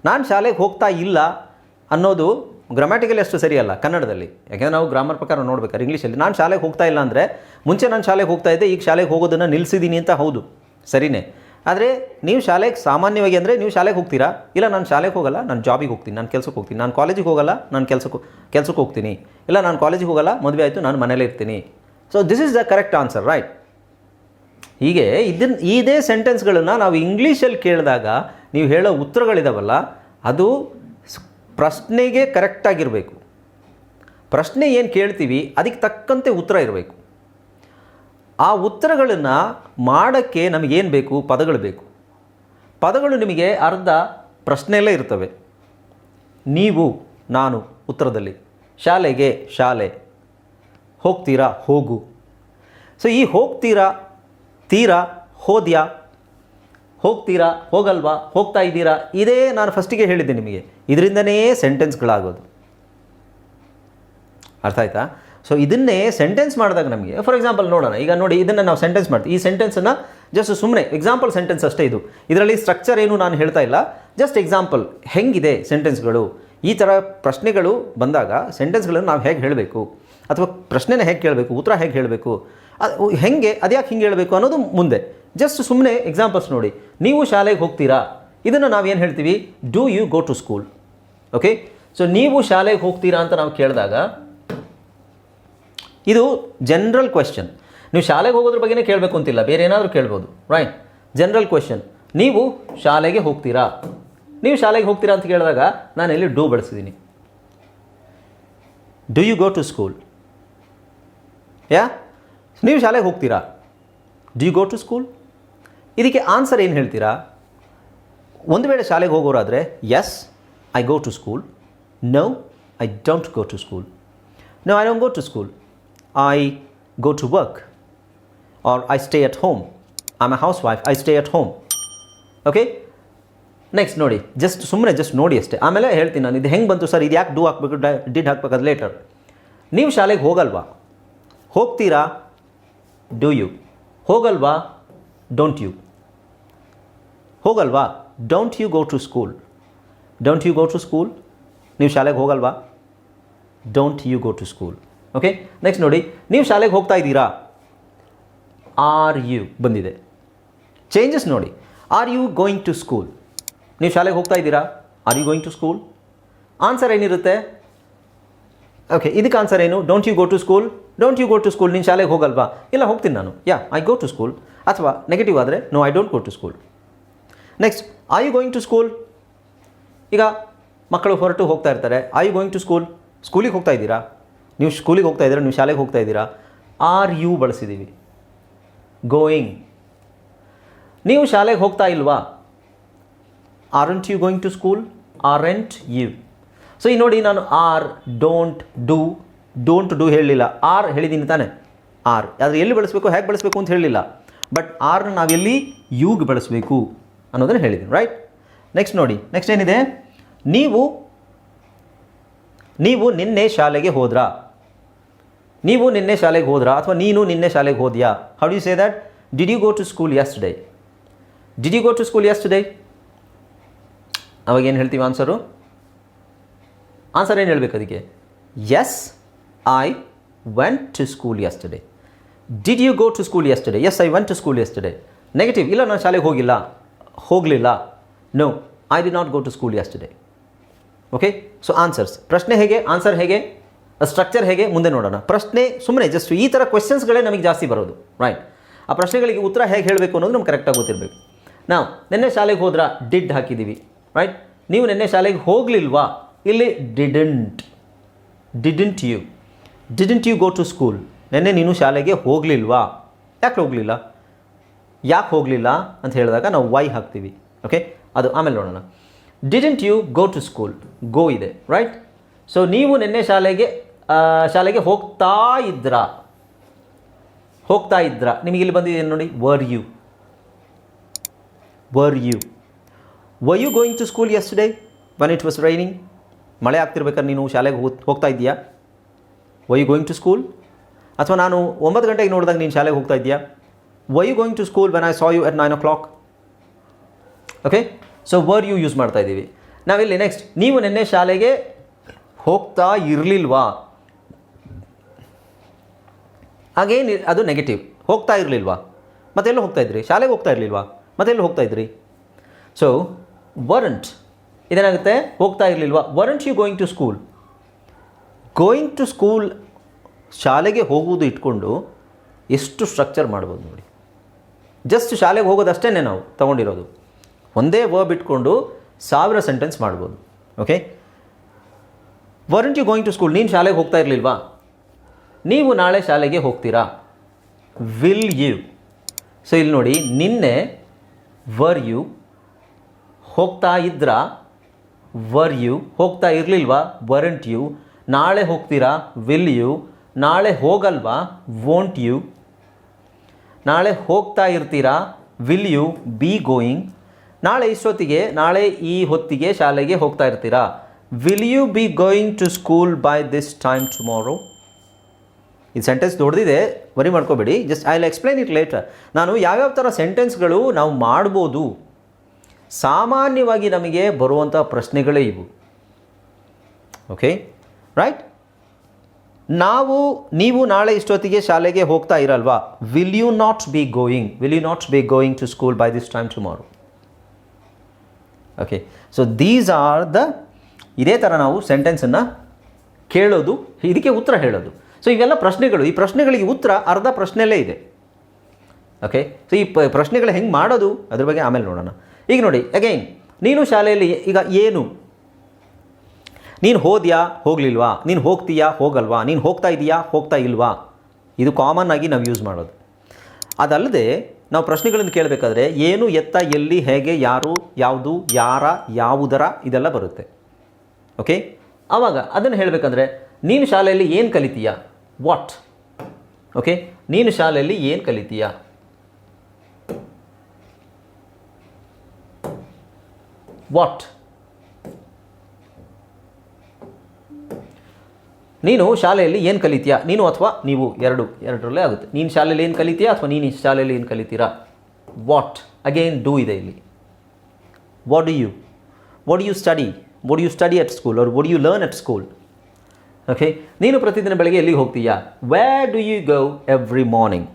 ನಾನು ಶಾಲೆಗೆ ಹೋಗ್ತಾ ಇಲ್ಲ ಅನ್ನೋದು ಗ್ರಾಮ್ಯಾಟಿಕಲಿ ಅಷ್ಟು ಸರಿಯಲ್ಲ ಕನ್ನಡದಲ್ಲಿ. ಯಾಕೆಂದರೆ ನಾವು ಗ್ರಾಮರ್ ಪ್ರಕಾರ ನೋಡ್ಬೇಕಾದ್ರೆ ಇಂಗ್ಲೀಷಲ್ಲಿ ನಾನು ಶಾಲೆಗೆ ಹೋಗ್ತಾ ಇಲ್ಲ ಅಂದರೆ ಮುಂಚೆ ನಾನು ಶಾಲೆಗೆ ಹೋಗ್ತಾ ಇದ್ದೆ, ಈಗ ಶಾಲೆಗೆ ಹೋಗೋದನ್ನು ನಿಲ್ಲಿಸಿದ್ದೀನಿ ಅಂತ ಹೌದು. ಸರಿನೇ? ಆದರೆ ನೀವು ಶಾಲೆಗೆ ಸಾಮಾನ್ಯವಾಗಿ ಅಂದರೆ ನೀವು ಶಾಲೆಗೆ ಹೋಗ್ತೀರಾ? ಇಲ್ಲ, ನಾನು ಶಾಲೆಗೆ ಹೋಗಲ್ಲ, ನಾನು ಜಾಬಿಗೆ ಹೋಗ್ತೀನಿ, ನಾನು ಕೆಲಸಕ್ಕೆ ಹೋಗ್ತೀನಿ, ನಾನು ಕಾಲೇಜಿಗೆ ಹೋಗಲ್ಲ, ನಾನು ಕೆಲಸಕ್ಕೆ ಕೆಲಸಕ್ಕೆ ಹೋಗ್ತೀನಿ. ಇಲ್ಲ, ನಾನು ಕಾಲೇಜಿಗೆ ಹೋಗಲ್ಲ, ಮದುವೆ ಆಯಿತು, ನಾನು ಮನೇಲೇ ಇರ್ತೀನಿ. So this is the correct answer right ಹೀಗೆ ಇದನ್ನ ಇದೇ ಸೆಂಟೆನ್ಸ್ಗಳನ್ನು ನಾವು ಇಂಗ್ಲೀಷಲ್ಲಿ ಕೇಳಿದಾಗ ನೀವು ಹೇಳೋ ಉತ್ತರಗಳಿದಾವಲ್ಲ, ಅದು ಪ್ರಶ್ನೆಗೆ ಕರೆಕ್ಟಾಗಿರಬೇಕು ಪ್ರಶ್ನೆ ಏನು ಕೇಳ್ತೀವಿ ಅದಕ್ಕೆ ತಕ್ಕಂತೆ ಉತ್ತರ ಇರಬೇಕು. ಆ ಉತ್ತರಗಳನ್ನು ಮಾಡೋಕ್ಕೆ ನಮಗೇನು ಬೇಕು? ಪದಗಳು ಬೇಕು. ಪದಗಳು ನಿಮಗೆ ಅರ್ಧ ಪ್ರಶ್ನೆಯಲ್ಲೇ ಇರ್ತವೆ. ನೀವು, ನಾನು ಉತ್ತರದಲ್ಲಿ. ಶಾಲೆಗೆ ಶಾಲೆ. ಹೋಗ್ತೀರಾ? ಹೋಗು. ಸೊ ಈ ಹೋಗ್ತೀರಾ ತೀರಾ ಹೋದ್ಯಾ? ಹೋಗ್ತೀರಾ? ಹೋಗಲ್ವಾ? ಹೋಗ್ತಾ ಇದ್ದೀರಾ? ಇದೇ ನಾನು ಫಸ್ಟಿಗೆ ಹೇಳಿದ್ದೆ ನಿಮಗೆ. ಇದರಿಂದನೇ ಸೆಂಟೆನ್ಸ್ಗಳಾಗೋದು ಅರ್ಥ ಆಯ್ತಾ? ಸೊ ಇದನ್ನೇ ಸೆಂಟೆನ್ಸ್ ಮಾಡಿದಾಗ ನಮಗೆ ಫಾರ್ ಎಕ್ಸಾಂಪಲ್ ನೋಡೋಣ. ಈಗ ನೋಡಿ, ಇದನ್ನು ನಾವು ಸೆಂಟೆನ್ಸ್ ಮಾಡ್ತೀವಿ. ಈ ಸೆಂಟೆನ್ಸನ್ನು ಜಸ್ಟ್ ಸುಮ್ಮನೆ ಎಕ್ಸಾಂಪಲ್ ಸೆಂಟೆನ್ಸ್ ಅಷ್ಟೇ ಇದು. ಇದರಲ್ಲಿ ಸ್ಟ್ರಕ್ಚರ್ ಏನು ನಾನು ಹೇಳ್ತಾ ಇಲ್ಲ. ಜಸ್ಟ್ ಎಕ್ಸಾಂಪಲ್ ಹೆಂಗಿದೆ ಸೆಂಟೆನ್ಸ್ಗಳು ಈ ಥರ ಪ್ರಶ್ನೆಗಳು ಬಂದಾಗ ಸೆಂಟೆನ್ಸ್ಗಳನ್ನು ನಾವು ಹೇಗೆ ಹೇಳಬೇಕು? ಅಥವಾ ಪ್ರಶ್ನೆನ ಹೇಗೆ ಕೇಳಬೇಕು? ಉತ್ತರ ಹೇಗೆ ಹೇಳಬೇಕು? ಅದು ಹೆಂಗೆ, ಅದ್ಯಾಕೆ ಹಿಂಗೆ ಹೇಳಬೇಕು ಅನ್ನೋದು ಮುಂದೆ. ಜಸ್ಟ್ ಸುಮ್ಮನೆ ಎಕ್ಸಾಂಪಲ್ಸ್ ನೋಡಿ. ನೀವು ಶಾಲೆಗೆ ಹೋಗ್ತೀರಾ? ಇದನ್ನು ನಾವೇನು ಹೇಳ್ತೀವಿ? Do you go to school okay so ನೀವು ಶಾಲೆಗೆ ಹೋಗ್ತೀರಾ ಅಂತ ನಾವು ಕೇಳಿದಾಗ, ಇದು ಜನರಲ್ ಕ್ವೆಶನ್ ನೀವು ಶಾಲೆಗೆ ಹೋಗೋದ್ರ ಬಗ್ಗೆನೇ ಕೇಳಬೇಕು ಅಂತಿಲ್ಲ. ಬೇರೆ ಏನಾದರೂ ಕೇಳ್ಬೋದು ರೈಟ್ ಜನರಲ್ ಕ್ವೆಶನ್ ನೀವು ಶಾಲೆಗೆ ಹೋಗ್ತೀರಾ? ನೀವು ಶಾಲೆಗೆ ಹೋಗ್ತೀರಾ ಅಂತ ಕೇಳಿದಾಗ ನಾನು ಇಲ್ಲಿ do ಬಳಸಿದ್ದೀನಿ do you go to school yeah ನೀವು ಶಾಲೆಗೆ ಹೋಗ್ತೀರಾ? ಡಿ ಗೋ ಟು ಸ್ಕೂಲ್ ಇದಕ್ಕೆ ಆನ್ಸರ್ ಏನು ಹೇಳ್ತೀರಾ? ಒಂದು ವೇಳೆ ಶಾಲೆಗೆ ಹೋಗೋರಾದರೆ yes I go to school no I don't go to school no I don't go to school I go to work or I stay at home I am a housewife I stay at home okay next ನೋಡಿ. Just ಸುಮ್ಮನೆ just ನೋಡಿ ಅಷ್ಟೇ. ಆಮೇಲೆ ಹೇಳ್ತೀನಿ ನಾನು. ಇದು ಹೆಂಗೆ ಬಂತು ಸರ್? ಇದು ಯಾಕೆ ಡೂ ಹಾಕ್ಬೇಕು? ಡಿಡ್ ಹಾಕ್ಬೇಕು ಅದು ಲೇಟರ್ ನೀವು ಶಾಲೆಗೆ ಹೋಗಲ್ವಾ? ಹೋಗ್ತೀರಾ? ಡೂ ಯು ಹೋಗಲ್ವಾ? ಡೋಂಟ್ ಯು ಹೋಗಲ್ವಾ? Don't you go to school don't you go to school ನೀವು ಶಾಲೆಗೆ ಹೋಗಲ್ವಾ? Don't you go to school okay next ನೋಡಿ, ನೀವು ಶಾಲೆಗೆ ಹೋಗ್ತಾ ಇದ್ದೀರಾ? ಆರ್ ಯು ಬಂದಿದೆ. ಚೇಂಜಸ್ ನೋಡಿ. Are you going to school ನೀವು ಶಾಲೆಗೆ ಹೋಗ್ತಾ ಇದ್ದೀರಾ? Are you going to school answer ಏನಿರುತ್ತೆ? ಓಕೆ ಇದಕ್ಕೆ ಆನ್ಸರ್ ಏನು? Don't you go to school don't you go to school ನೀನು ಶಾಲೆಗೆ ಹೋಗಲ್ವಾ? ಇಲ್ಲ, ಹೋಗ್ತೀನಿ ನಾನು. Yeah I go to school ಅಥವಾ ನೆಗೆಟಿವ್ ಆದರೆ no I don't go to school next I you going to school ಈಗ ಮಕ್ಕಳು ಹೊರಟು ಹೋಗ್ತಾ ಇರ್ತಾರೆ. I you going to school ಸ್ಕೂಲಿಗೆ ಹೋಗ್ತಾ ಇದ್ದೀರಾ? ನೀವು ಸ್ಕೂಲಿಗೆ ಹೋಗ್ತಾ ಇದ್ದೀರಾ? ನೀವು ಶಾಲೆಗೆ ಹೋಗ್ತಾ ಇದ್ದೀರಾ? Are you ಬಳಸಿದ್ದೀವಿ? ಗೋಯಿಂಗ್ ನೀವು ಶಾಲೆಗೆ ಹೋಗ್ತಾ ಇಲ್ವಾ? Aren't you going to school aren't you so ಈ ನೋಡಿ ನಾನು are don't do don't do ಹೇಳಲಿಲ್ಲ ಆರ್ ಹೇಳಿದ್ದೀನಿ ತಾನೆ. ಆರ್ ಆದರೆ ಎಲ್ಲಿ ಬಳಸಬೇಕು, ಹೇಗೆ ಬಳಸಬೇಕು ಅಂತ ಹೇಳಲಿಲ್ಲ ಬಟ್ ಆರ್ನ ನಾವೆಲ್ಲಿ ಯೂಗ್ ಬಳಸಬೇಕು ಅನ್ನೋದನ್ನು ಹೇಳಿದ್ದೀನಿ ರೈಟ್ ನೆಕ್ಸ್ಟ್ ನೋಡಿ. ನೆಕ್ಸ್ಟ್ ಏನಿದೆ? ನೀವು ನೀವು ನಿನ್ನೆ ಶಾಲೆಗೆ ಹೋದ್ರಾ? ನೀವು ನಿನ್ನೆ ಶಾಲೆಗೆ ಹೋದ್ರಾ? ಅಥವಾ ನೀನು ನಿನ್ನೆ ಶಾಲೆಗೆ ಹೋದ್ಯಾ? How you say that did you go to school yesterday did you go to school yesterday ಅವಾಗ ಏನು ಹೇಳ್ತೀವಿ ಆನ್ಸರು ಆನ್ಸರ್ ಏನು ಹೇಳಬೇಕು ಅದಕ್ಕೆ? Yes I went to school yesterday did you go to school yesterday yes I went to school yesterday negative ಇಲ್ಲ, ನಾನು ಶಾಲೆಗೆ ಹೋಗಿಲ್ಲ. ಹೋಗಲಿಲ್ಲ. No I did not go to school yesterday okay so answers ಪ್ರಶ್ನೆ ಹೇಗೆ? ಆನ್ಸರ್ ಹೇಗೆ? Structure ಹೇಗೆ? ಮುಂದೆ ನೋಡೋಣ. ಪ್ರಶ್ನೆ ಸುಮ್ಮನೆ ಜಸ್ಟ್ ಈ ಥರ ಕ್ವೆಶನ್ಸ್ಗಳೇ ನಮಗೆ ಜಾಸ್ತಿ ಬರೋದು. ರೈಟ್ ಆ ಪ್ರಶ್ನೆಗಳಿಗೆ ಉತ್ತರ ಹೇಗೆ ಹೇಳಬೇಕು ಅನ್ನೋದು ನಮ್ಗೆ ಕರೆಕ್ಟಾಗಿ ಗೊತ್ತಿರಬೇಕು. ನಾವು ನಿನ್ನೆ ಶಾಲೆಗೆ ಹೋದ್ರೆ? ಡಿಡ್ ಹಾಕಿದ್ದೀವಿ ರೈಟ್ ನೀವು ನಿನ್ನೆ ಶಾಲೆಗೆ ಹೋಗಲಿಲ್ವಾ? ಇಲ್ಲಿ didn't didn't you didn't you go to school ನೆನ್ನೆ ನೀನು ಶಾಲೆಗೆ ಹೋಗಲಿಲ್ವಾ? ಯಾಕೆ ಹೋಗಲಿಲ್ಲ? ಯಾಕೆ ಹೋಗಲಿಲ್ಲ ಅಂತ ಹೇಳಿದಾಗ ನಾವು ವೈ ಹಾಕ್ತೀವಿ ಓಕೆ ಅದು ಆಮೇಲೆ ನೋಡೋಣ. Didn't you go to school go ಇದೆ ರೈಟ್ ಸೊ ನೀವು ನಿನ್ನೆ ಶಾಲೆಗೆ ಶಾಲೆಗೆ ಹೋಗ್ತಾ ಇದ್ರ? ಹೋಗ್ತಾ ಇದ್ರ? ನಿಮಗೆ ಇಲ್ಲಿ ಬಂದಿದೆ ನೋಡಿ were you were you were you going to school yesterday when it was raining ಮಳೆ ಆಗ್ತಿರ್ಬೇಕಾದ್ರೆ ನೀನು ಶಾಲೆಗೆ ಹೋಗ್- ಹೋಗ್ತಾ ಇದೆಯಾ ವೈ ಗೋಯಿಂಗ್ ಟು ಸ್ಕೂಲ್ ಅಥವಾ ನಾನು ಒಂಬತ್ತು ಗಂಟೆಗೆ ನೋಡಿದಾಗ ನೀನು ಶಾಲೆಗೆ ಹೋಗ್ತಾ ಇದೆಯಾ why going to school when I saw you at nine o'clock okay so were you use ಮಾಡ್ತಾ ಇದ್ದೀವಿ. ನಾವಿಲ್ಲಿ ನೆಕ್ಸ್ಟ್ ನೀವು ನಿನ್ನೆ ಶಾಲೆಗೆ ಹೋಗ್ತಾ ಇರಲಿಲ್ವಾ? ಹಾಗೇನು ಅದು ನೆಗೆಟಿವ್ ಹೋಗ್ತಾ ಇರಲಿಲ್ವಾ? ಮತ್ತೆಲ್ಲೂ ಹೋಗ್ತಾ ಇದ್ರಿ? ಶಾಲೆಗೆ ಹೋಗ್ತಾ ಇರಲಿಲ್ವಾ? ಮತ್ತೆಲ್ಲೂ ಹೋಗ್ತಾ ಇದ್ರಿ? ಸೊ ವರಂಟ್ ಇದೇನಾಗುತ್ತೆ? ಹೋಗ್ತಾ ಇರಲಿಲ್ವಾ? Weren't you going to school going to school ಶಾಲೆಗೆ ಹೋಗುವುದು ಇಟ್ಕೊಂಡು ಎಷ್ಟು ಸ್ಟ್ರಕ್ಚರ್ ಮಾಡ್ಬೋದು ನೋಡಿ. ಜಸ್ಟ್ ಶಾಲೆಗೆ ಹೋಗೋದಷ್ಟೇ ನಾವು ತೊಗೊಂಡಿರೋದು. ಒಂದೇ ವರ್ಬ್ ಇಟ್ಕೊಂಡು ಸಾವಿರ ಸೆಂಟೆನ್ಸ್ ಮಾಡ್ಬೋದು. Okay weren't you going to school ನೀನು ಶಾಲೆಗೆ ಹೋಗ್ತಾ ಇರಲಿಲ್ವಾ? ನೀವು ನಾಳೆ ಶಾಲೆಗೆ ಹೋಗ್ತೀರಾ? ವಿಲ್ ಯು ಸೊ ಇಲ್ಲಿ ನೋಡಿ, ನಿನ್ನೆ ವರ್ ಯು ಹೋಗ್ತಾ ಇದ್ರಾ? ವರ್ ಯು ಹೋಗ್ತಾ ಇರಲಿಲ್ವಾ? ವರಂಟ್ ಯು ನಾಳೆ ಹೋಗ್ತೀರಾ? ವಿಲ್ ಯು ನಾಳೆ ಹೋಗಲ್ವಾ? ವೋಂಟ್ ಯು ನಾಳೆ ಹೋಗ್ತಾ ಇರ್ತೀರಾ? ವಿಲ್ ಯು ಬಿ ಗೋಯಿಂಗ್ ನಾಳೆ ಇಷ್ಟೊತ್ತಿಗೆ, ನಾಳೆ ಈ ಹೊತ್ತಿಗೆ ಶಾಲೆಗೆ ಹೋಗ್ತಾ ಇರ್ತೀರಾ? Will you be going to school by this time tomorrow ಈ ಸೆಂಟೆನ್ಸ್ ದೊಡ್ಡದಿದೆ ವರಿ ಮಾಡ್ಕೋಬೇಡಿ. Just I explain it later ನಾನು ಯಾವ್ಯಾವ ಥರ ಸೆಂಟೆನ್ಸ್ಗಳು ನಾವು ಮಾಡ್ಬೋದು? ಸಾಮಾನ್ಯವಾಗಿ ನಮಗೆ ಬರುವಂಥ ಪ್ರಶ್ನೆಗಳೇ ಇವು. ಓಕೆ ರೈಟ್ ನಾವು, ನೀವು ನಾಳೆ ಇಷ್ಟೊತ್ತಿಗೆ ಶಾಲೆಗೆ ಹೋಗ್ತಾ ಇರಲ್ವಾ? Will you not be going will you not be going to school by this time tomorrow okay so these are the ಇದೇ ಥರ ನಾವು ಸೆಂಟೆನ್ಸನ್ನು ಕೇಳೋದು, ಇದಕ್ಕೆ ಉತ್ತರ ಹೇಳೋದು. ಸೊ ಇವೆಲ್ಲ ಪ್ರಶ್ನೆಗಳು. ಈ ಪ್ರಶ್ನೆಗಳಿಗೆ ಉತ್ತರ ಅರ್ಧ ಪ್ರಶ್ನೆಯಲ್ಲೇ ಇದೆ. ಓಕೆ ಸೊ ಈ ಪ್ರಶ್ನೆಗಳು ಹೆಂಗೆ ಮಾಡೋದು? ಅದ್ರ ಬಗ್ಗೆ ಆಮೇಲೆ ನೋಡೋಣ. ಈಗ ನೋಡಿ ಅಗೈನ್ ನೀನು ಶಾಲೆಯಲ್ಲಿ ಈಗ ಏನು? ನೀನು ಹೋದ್ಯಾ, ಹೋಗಲಿಲ್ವಾ? ನೀನು ಹೋಗ್ತೀಯಾ, ಹೋಗಲ್ವಾ? ನೀನು ಹೋಗ್ತಾ ಇದೀಯಾ, ಹೋಗ್ತಾ ಇಲ್ವಾ? ಇದು ಕಾಮನ್ ಆಗಿ ನಾವು ಯೂಸ್ ಮಾಡೋದು. ಅದಲ್ಲದೆ, ನಾವು ಪ್ರಶ್ನೆಗಳನ್ನು ಕೇಳಬೇಕಾದ್ರೆ ಏನು, ಎತ್ತ, ಎಲ್ಲಿ, ಹೇಗೆ, ಯಾರು, ಯಾವುದು, ಯಾರ, ಯಾವುದರ ಇದೆಲ್ಲ ಬರುತ್ತೆ. ಓಕೆ ಆವಾಗ ಅದನ್ನು ಹೇಳಬೇಕಂದ್ರೆ, ನೀನು ಶಾಲೆಯಲ್ಲಿ ಏನು ಕಲಿತೀಯಾ? ವಾಟ್ ಓಕೆ ನೀನು ಶಾಲೆಯಲ್ಲಿ ಏನು ಕಲಿತೀಯಾ? ವಾಟ್ ನೀನು ಶಾಲೆಯಲ್ಲಿ ಏನು ಕಲಿತೀಯಾ? ನೀನು ಅಥವಾ ನೀವು ಎರಡು, ಎರಡರಲ್ಲೇ ಆಗುತ್ತೆ. ನೀನು ಶಾಲೆಯಲ್ಲಿ ಏನು ಕಲಿತೀಯಾ ಅಥವಾ ನೀನು ಶಾಲೆಯಲ್ಲಿ ಏನು ಕಲಿತೀರಾ? ವಾಟ್ ಅಗೇನ್ ಡೂ ಇದೆ ಇಲ್ಲಿ. What do you what you study what you study at school ಅವ್ರು what you learn at school okay ನೀನು ಪ್ರತಿದಿನ ಬೆಳಗ್ಗೆ ಎಲ್ಲಿಗೆ ಹೋಗ್ತೀಯಾ? Where do you go every morning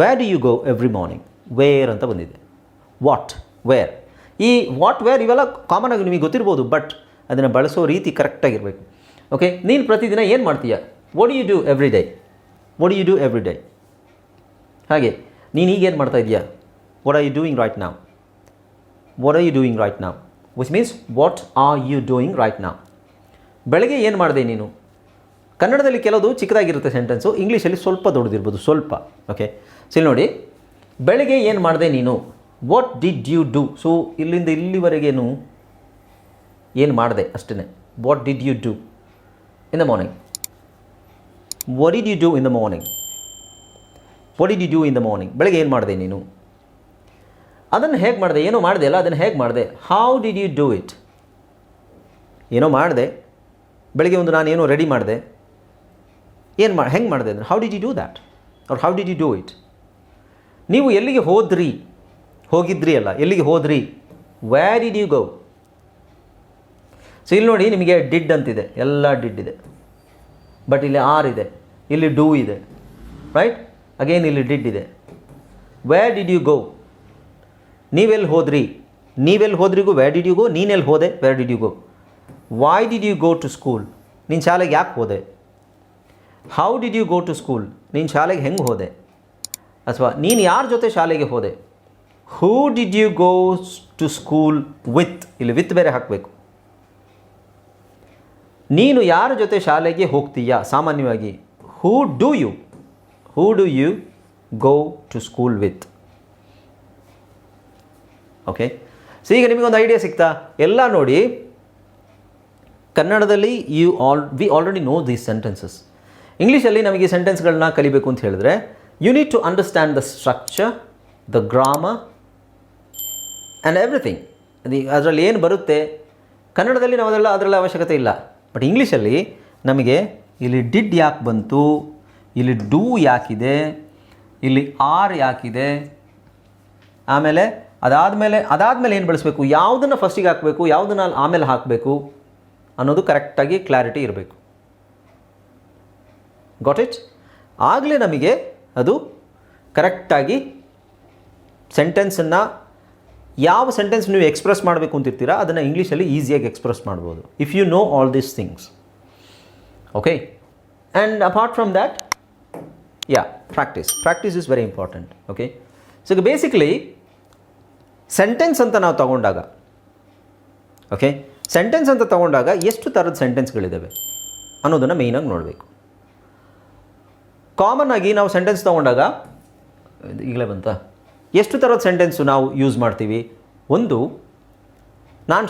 where do you go every morning where ಅಂತ ಬಂದಿದೆ. ವಾಟ್ ವೇರ್ ಈ what where ಇವೆಲ್ಲ ಕಾಮನ್ ಆಗಿ ನಿಮಗೆ ಗೊತ್ತಿರ್ಬೋದು ಬಟ್ ಅದನ್ನು ಬಳಸೋ ರೀತಿ ಕರೆಕ್ಟಾಗಿರಬೇಕು ಓಕೆ ನೀನು ಪ್ರತಿದಿನ ಏನು ಮಾಡ್ತೀಯಾ? What you do every day what you do every day ಹಾಗೆ, ನೀನು ಈಗೇನು ಮಾಡ್ತಾ ಇದೆಯಾ? What are you doing right now what are you doing right now which means what are you doing right now ಬೆಳಗ್ಗೆ ಏನು ಮಾಡಿದೆ ನೀನು? ಕನ್ನಡದಲ್ಲಿ ಕೆಲವು ಚಿಕ್ಕದಾಗಿರುತ್ತೆ ಸೆಂಟೆನ್ಸು ಇಂಗ್ಲೀಷಲ್ಲಿ ಸ್ವಲ್ಪ ದೊಡ್ಡದಿರ್ಬೋದು, ಸ್ವಲ್ಪ. ಓಕೆ ಸರಿ ನೋಡಿ, ಬೆಳಗ್ಗೆ ಏನು ಮಾಡಿದೆ ನೀನು? What did you do so ಇಲ್ಲಿಂದ ಇಲ್ಲಿವರೆಗೇನು ಏನು ಮಾಡಿದೆ ಅಷ್ಟೇ what did you do in the morning what did you do in the morning what did you do in the morning ಬೆಳಗ್ಗೆ ಏನು ಮಾಡಿದೆ ನೀನು? ಅದನ್ನು ಹೇಗೆ ಮಾಡಿದೆ? ಏನೋ ಮಾಡಿದೆ ಅಲ್ಲ, ಅದನ್ನು ಹೇಗೆ ಮಾಡಿದೆ? How did you do it ಏನೋ ಮಾಡಿದೆ. ಬೆಳಗ್ಗೆ ಒಂದು ನಾನು ಏನೋ ರೆಡಿ ಮಾಡಿದೆ. ಏನು ಮಾಡಿ ಹೆಂಗೆ ಮಾಡಿದೆ ಅಂದರೆ how did you do that ಅವ್ರು how did you do it ನೀವು ಎಲ್ಲಿಗೆ ಹೋದ್ರಿ? ಹೋಗಿದ್ರಿ ಅಲ್ಲ, ಎಲ್ಲಿಗೆ ಹೋದ್ರಿ? Where did you go so ಇಲ್ಲಿ ನೋಡಿ ನಿಮಗೆ ಡಿಡ್ ಅಂತಿದೆ, ಎಲ್ಲ ಡಿಡ್ ಇದೆ. ಬಟ್ ಇಲ್ಲಿ ಆರ್ ಇದೆ, ಇಲ್ಲಿ ಡೂ ಇದೆ ರೈಟ್ ಅಗೇನ್ ಇಲ್ಲಿ ಡಿಡ್ ಇದೆ. ವ್ಯಾರ್ ಡಿಡ್ ಯು ಗೋ ನೀವೆಲ್ಲಿ ಹೋದ್ರಿ? ನೀವೆಲ್ಲಿ ಹೋದ್ರಿಗೂ ವ್ಯಾರ್ ಡಿಡ್ ಯು ಗೋ ನೀನೆಲ್ಲಿ ಹೋದೆ? Where did you go why did you go to school ನೀನು ಶಾಲೆಗೆ ಯಾಕೆ ಹೋದೆ? How did you go to school ನೀನು ಶಾಲೆಗೆ ಹೆಂಗೆ ಹೋದೆ? ಅಥವಾ ನೀನು ಯಾರ ಜೊತೆ ಶಾಲೆಗೆ ಹೋದೆ? Who did you go to school with ಇಲ್ಲಿ ವಿತ್ ಬೇರೆ ಹಾಕಬೇಕು. ನೀನು ಯಾರ ಜೊತೆ ಶಾಲೆಗೆ ಹೋಗ್ತೀಯಾ? ಸಾಮಾನ್ಯವಾಗಿ who do you who do you go to school with okay so ಈಗ ನಿಮಗೊಂದು ಐಡಿಯಾ ಸಿಗ್ತಾ? ಎಲ್ಲ ನೋಡಿ. ಕನ್ನಡದಲ್ಲಿ you all we already know these sentences ಇಂಗ್ಲೀಷಲ್ಲಿ ನಮಗೆ ಸೆಂಟೆನ್ಸ್ಗಳನ್ನ ಕಲಿಬೇಕು ಅಂತ ಹೇಳಿದ್ರೆ you need to understand the structure the grammar and everything ಅದು ಅದರಲ್ಲಿ ಏನು ಬರುತ್ತೆ? ಕನ್ನಡದಲ್ಲಿ ನಾವು ಅದೆಲ್ಲ ಅದರಲ್ಲಿ ಅವಶ್ಯಕತೆ ಇಲ್ಲ. ಬಟ್ ಇಂಗ್ಲೀಷಲ್ಲಿ ನಮಗೆ ಇಲ್ಲಿ ಡಿಡ್ ಯಾಕೆ ಬಂತು? ಇಲ್ಲಿ ಡೂ ಯಾಕಿದೆ? ಇಲ್ಲಿ ಆರ್ ಯಾಕಿದೆ? ಆಮೇಲೆ ಅದಾದಮೇಲೆ ಅದಾದಮೇಲೆ ಏನು ಬಳಸಬೇಕು? ಯಾವುದನ್ನು ಫಸ್ಟಿಗೆ ಹಾಕಬೇಕು, ಯಾವುದನ್ನು ಆಮೇಲೆ ಹಾಕಬೇಕು ಅನ್ನೋದು ಕರೆಕ್ಟಾಗಿ ಕ್ಲಾರಿಟಿ ಇರಬೇಕು. ಗಾಟ್ ಇಟ್ ಆಗಲೇ ನಮಗೆ ಅದು ಕರೆಕ್ಟಾಗಿ ಸೆಂಟೆನ್ಸನ್ನು ಯಾವ ಸೆಂಟೆನ್ಸ್ ನೀವು ಎಕ್ಸ್ಪ್ರೆಸ್ ಮಾಡಬೇಕು ಅಂತಿರ್ತೀರಾ, ಅದನ್ನು ಇಂಗ್ಲೀಷಲ್ಲಿ ಈಸಿಯಾಗಿ ಎಕ್ಸ್ಪ್ರೆಸ್ ಮಾಡ್ಬೋದು. If you know all these things okay and apart from that yeah practice practice is very important okay so basically sentence ಅಂತ ನಾವು ತಗೊಂಡಾಗ ಓಕೆ ಸೆಂಟೆನ್ಸ್ ಅಂತ ತಗೊಂಡಾಗ ಎಷ್ಟು ಥರದ ಸೆಂಟೆನ್ಸ್ಗಳಿದ್ದಾವೆ ಅನ್ನೋದನ್ನು ಮೇಯ್ನಾಗಿ ನೋಡಬೇಕು. ಕಾಮನ್ ಆಗಿ ನಾವು ಸೆಂಟೆನ್ಸ್ ತೊಗೊಂಡಾಗ ಈಗಲೇ ಬಂತ? ಎಷ್ಟು ಥರದ ಸೆಂಟೆನ್ಸು ನಾವು ಯೂಸ್ ಮಾಡ್ತೀವಿ? ಒಂದು ನಾನು